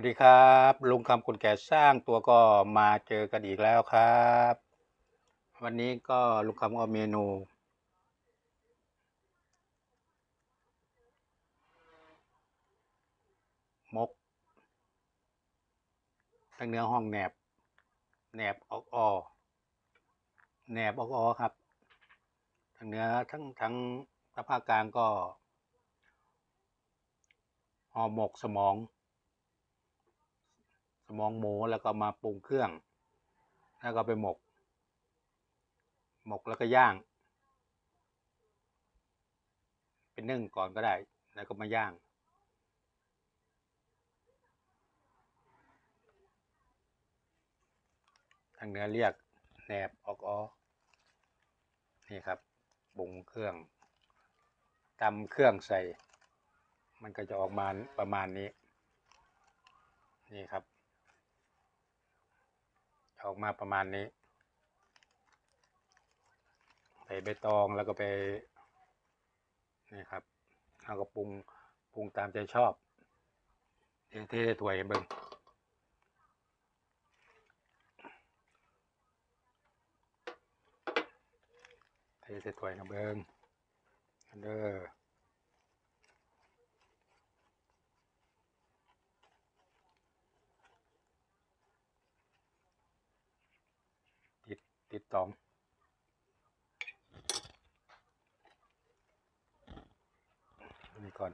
วัสดีครับลุงคำคนแก่สร้างตัวก็มาเจอกันอีกแล้วครับ วันนี้ก็ลุงคำเอาเมนู มกทั้งเนื้อห้องแหนบแหนบออกออแหนบออกออครับทั้งเนื้อทั้งทั้งถ้าภาคกลางก็ห่อหมกสมอง สมองหมูแล้วก็มาปรุงเครื่อง แล้วก็ไปหมก หมกแล้วก็ย่าง เป็นนึ่งก่อนก็ได้ แล้วก็มาย่างทางเนื้อเรียกแหนบออกออนี่ครับปรุงเครื่องตำเครื่องใส่ มันก็จะออกมาประมาณนี้ นี่ครับ ออกมาประมาณนี้ ใส่ใบตองแล้วก็ไปนี่ครับเอาก็ปรุงปรุงตามใจชอบเทเทถ้วยให้เบิ่งเทใส่ถ้วยนะเบิ่งอันเด้อ ติดติดตองอันนี้ก่อน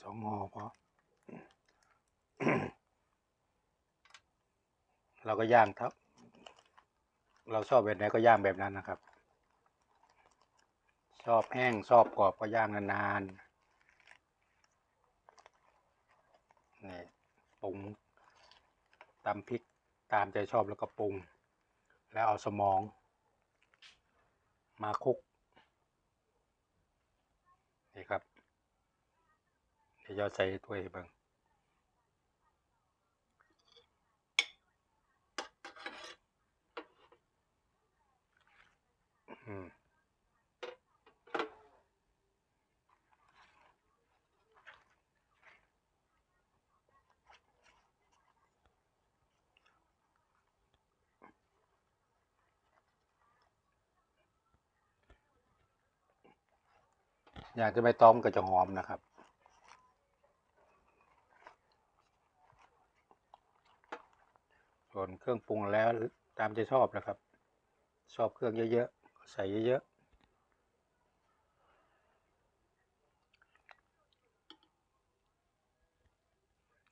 สองห่อพอเราก็ย่างครับ เราชอบแบบไหนก็ย่างแบบนั้นนะครับ ชอบแห้งชอบกรอบก็ย่างนานๆนี่ปรุงตำพริกตามใจชอบแล้วก็ปรุง แล้วเอาสมอง มาคลุกนี่ครับเดี๋ยวใส่ถ้วยให้เบิ่ง อยากจะไปต้อมก็จะหอมนะครับส่วนเครื่องปรุงแล้วตามใจชอบนะครับ ชอบเครื่องเยอะๆ ใส่เยอะๆ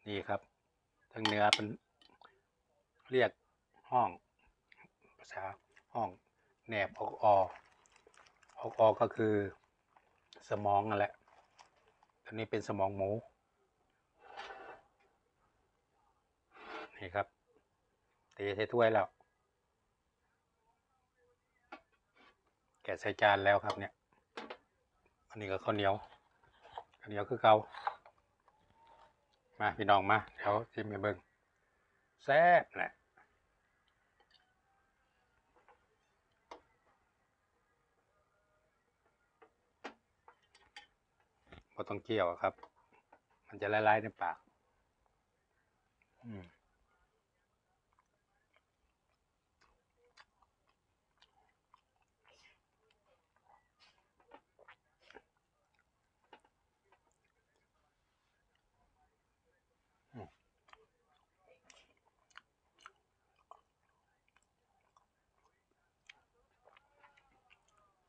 นี่ครับทางเนื้อเป็นเรียกห้อง ภาษาห้องแหนบออกออออกออก็คือสมองนั่นแหละอันนี้เป็นสมองหมู นี่ครับเทใส่ถ้วยแล้ว แกะใส่จานแล้วครับเนี่ย อันนี้ก็ข้าวเหนียวข้าวเหนียวคือเกามาพี่น้องมาเดี๋ยวชิมไปเบิ่งแซ่บแหละพอต้องเกี่ยวครับ มันจะละลายในปาก อืม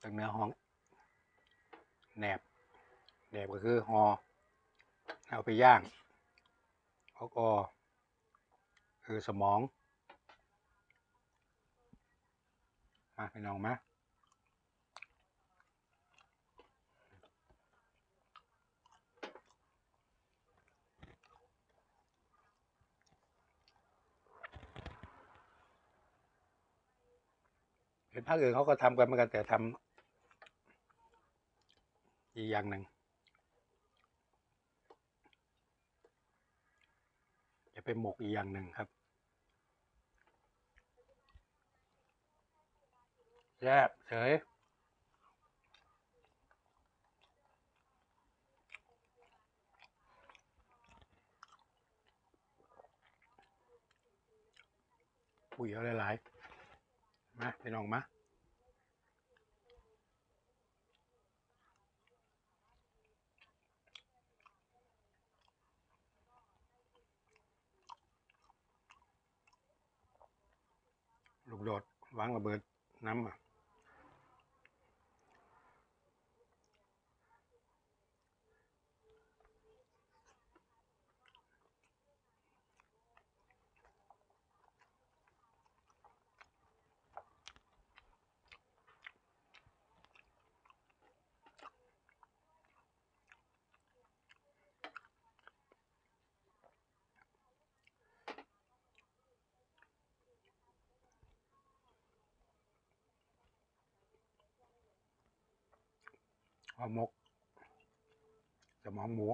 จากเนื้อห้องแหนบแหนบก็คือหอเอาไปย่างออกอคือสมอง มาพี่น้องมาเห็นภาคอื่นเขาก็ทำกันเหมือนกันแต่ทำ อีกอย่างหนึ่งไปหมกอีกอย่างหนึ่งครับแซ่บเฉยปุ๋ยเอาหลายๆมาพี่น้องมา ลูกโดด วางระเบิดน้ำอะ ห่อหมกสมองหมู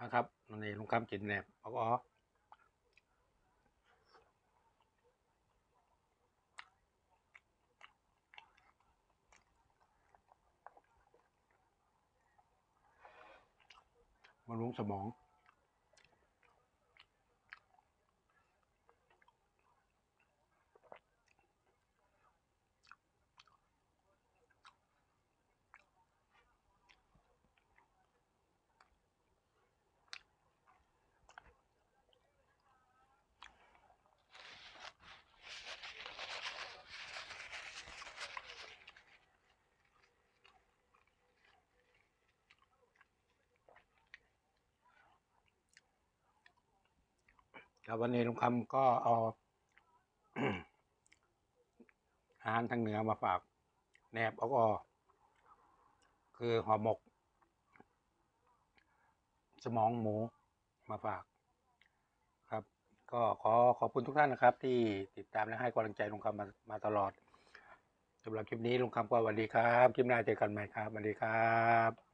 นะครับนี่ลุงคำกินแหนบเอาก็มาลุงสมอง ครับวันนี้ลุงคำก็เอาอาหารทางเหนือมาฝากแหนบเอาก็คือห่อหมก สมองหมูมาฝาก ครับ ก็ขอขอบคุณทุกท่านนะครับ ที่ติดตามและให้กำลังใจลุงคำมามาตลอดสำหรับคลิปนี้ลุงคำก็สวัสดีครับ คลิปหน้าเจอกันใหม่ครับสวัสดีครับ